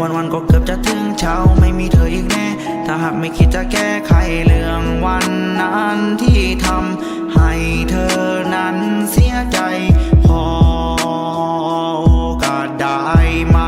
วันวันก็เกือบจะถึงเช้าไม่มีเธออีกแน่ ถ้าหากไม่คิดจะแก้ไขเรื่องวันนั้นที่ทำให้เธอนั้นเสียใจ พอโอกาสได้มา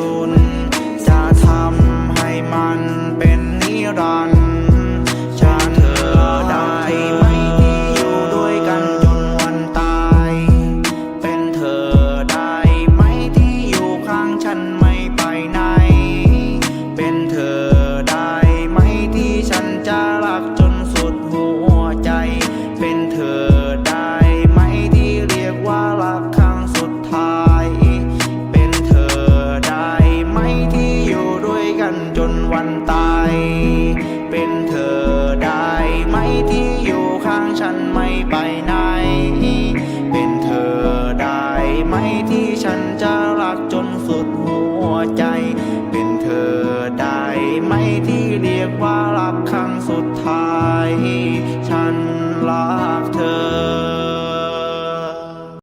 sohn ไหมที่ฉันจะรักจนสุดหัวใจ เป็นเธอได้ไหมที่เรียกว่ารักครั้งสุดท้าย